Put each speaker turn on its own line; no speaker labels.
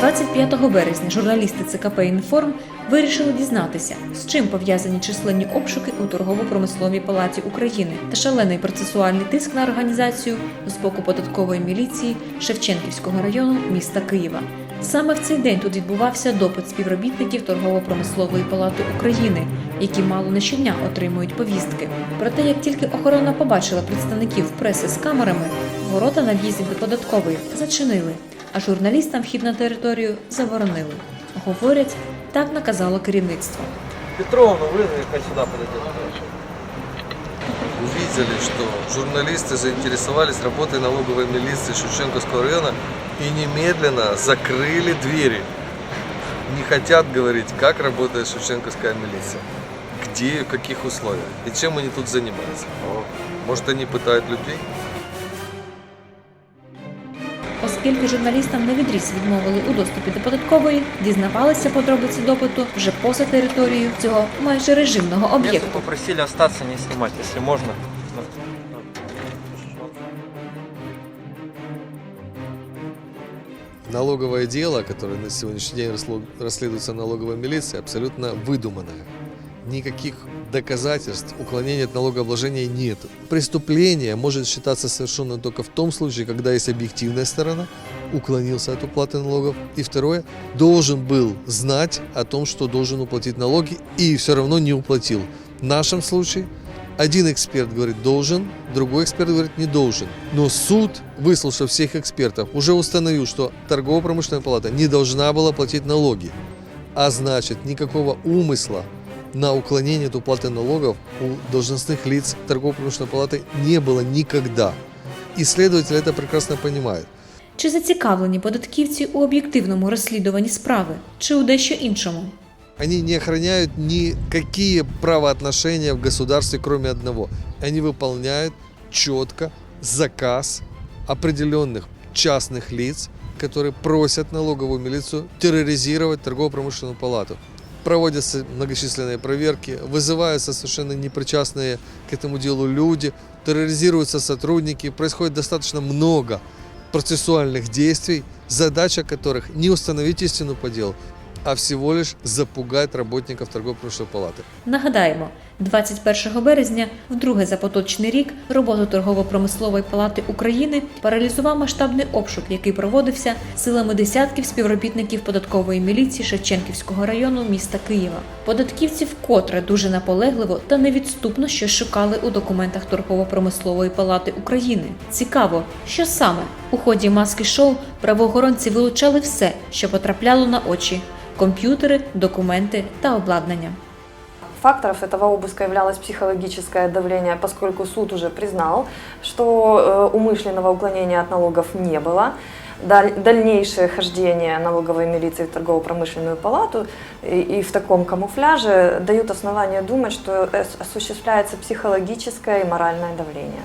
25 березня журналісти ЦКП «Інформ» вирішили дізнатися, з чим пов'язані численні обшуки у торгово-промисловій палаті України та шалений процесуальний тиск на організацію з боку податкової міліції Шевченківського району міста Києва. Саме в цей день тут відбувався допит співробітників торгово-промислової палати України, які мало не щодня отримують повістки. Проте, як тільки охорона побачила представників преси з камерами, ворота на в'їзді до податкової зачинили, а журналістам вхід на територію заборонили. Говорять, так наказало керівництво.
Петровну вызови, хай сюда подойдет.
увидели, что журналисты заинтересовались работой налоговой милиции Шевченковского района и немедленно закрыли двери. Не хотят говорить, как работает Шевченковская милиция, где и в каких условиях, и чем они тут занимаются. Может, они пытают людей?
Оскільки журналістам на відріз відмовили у доступі до податкової, дізнавалися подробиці допиту вже поза територією цього майже режимного об'єкту.
попросили остаться, не снимать, если можно.
Налоговое дело, которое на сегодняшний день расследуется налоговой милицией, абсолютно выдуманное. Никаких доказательств уклонения от налогообложения нет. Преступление может считаться совершенно только в том случае, когда есть объективная сторона, уклонился от уплаты налогов, и второе, должен был знать о том, что должен уплатить налоги, и все равно не уплатил. В нашем случае один эксперт говорит должен, другой эксперт говорит не должен. Но суд, выслушав всех экспертов, уже установил, что торгово-промышленная палата не должна была платить налоги. А значит, никакого умысла на уклонение от уплаты налогов у должностных лиц торгово-промышленной палаты не было никогда. И следователь это прекрасно понимает.
Чи зацікавлені податківці у об'єктивному розслідуванні справи, чи у дещо іншому?
Они не охраняют никакие правоотношения в государстве, кроме одного. Они выполняют четко заказ определенных частных лиц, которые просят налоговую милицию терроризировать торгово-промышленную палату. Проводятся многочисленные проверки, вызываются совершенно непричастные к этому делу люди, терроризируются сотрудники, происходит достаточно много процессуальных действий, задача которых не установить истину по делу, а всего лишь запугать работников торгово-промышленной палаты.
Нагадаємо, 21 березня, вдруге за поточний рік, роботу торгово-промислової палати України паралізував масштабний обшук, який проводився силами десятків співробітників податкової міліції Шевченківського району міста Києва. Податківці вкотре дуже наполегливо та невідступно щось шукали у документах торгово-промислової палати України. Цікаво, що саме у ході маски шоу правоохоронці вилучали все, що потрапляло на очі: комп'ютери, документи та обладнання.
Факторов этого обыска являлось психологическое давление, поскольку суд уже признал, что э, умышленного уклонения от налогов не было. Даль- Дальнейшее хождение налоговой милиции в торгово-промышленную палату и, и в таком камуфляже дают основания думать, что э, осуществляется психологическое и моральное давление.